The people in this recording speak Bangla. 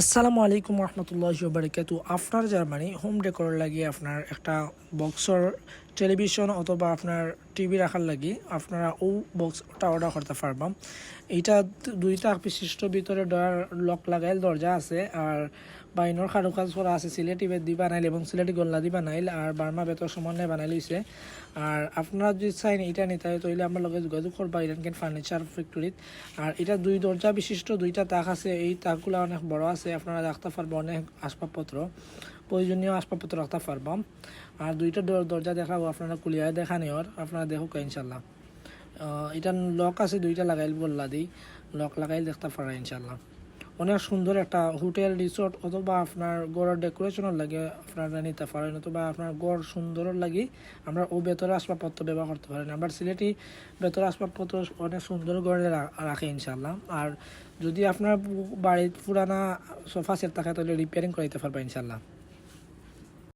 আসসালামু আলাইকুম রহমতুল্লাহ বারকাতু। আপনার জার্মানি হোম ডেকোর লাগিয়ে আপনার একটা বক্সর, টেলিভিশন অথবা আপনার টিভি রাখার লাগি আপনারা ও বক্সটা অর্ডার করতে পারবাম এইটা দুইটা বিশিষ্ট ভিতরে ডর লক লাগাইল, দরজা আছে, আর বাইনোর কারুকাজ করা আছে, সিলেটি বেদ বানাইল এবং সিলেটি গোল্লা দি বানাইল, আর বার্মা বেতর সমন্বয়ে বানাই লইছে আর আপনারা যদি চাইন এটা নিতে হয়, তাহলে আমার লগে যোগাযোগ করবা ইরানকেন ফার্নিচার ফ্যাক্টরিত। আর এটা দুই দরজা বিশিষ্ট, দুইটা তাক আছে, এই তাকগুলো অনেক বড় আছে, আপনারা রাখতে পারবেন অনেক আসবাবপত্র, প্রয়োজনীয় আসবাবপত্র রাখতে পারবাম আর দুইটা দর- দরজা দেখাবো, আপনারা কুলিয়ায় দেখা নেওয়ার আপনারা দেখুক ইনশাল্লাহ এটা লক আছে, দুইটা লাগাইল বললা দিই। লক লাগাইল দেখতে পারা ইনশাল্লাহ অনেক সুন্দর একটা হোটেল রিসোর্ট অথবা আপনার গড়ের ডেকোরেশনের লাগে, আপনারা নিতে পারেন। অথবা আপনার গড় সুন্দরের লাগে, আমরা ও বেতরে আসবাবপত্র ব্যবহার করতে পারেন আমরা সিলেটি বেতরে আসবাবপত্র অনেক সুন্দর গড়ে রাখে ইনশাল্লাহ আর যদি আপনার বাড়ির পুরানা সোফা সেট থাকে, তাহলে রিপেয়ারিং করাইতে পারবা ইনশাল্লাহ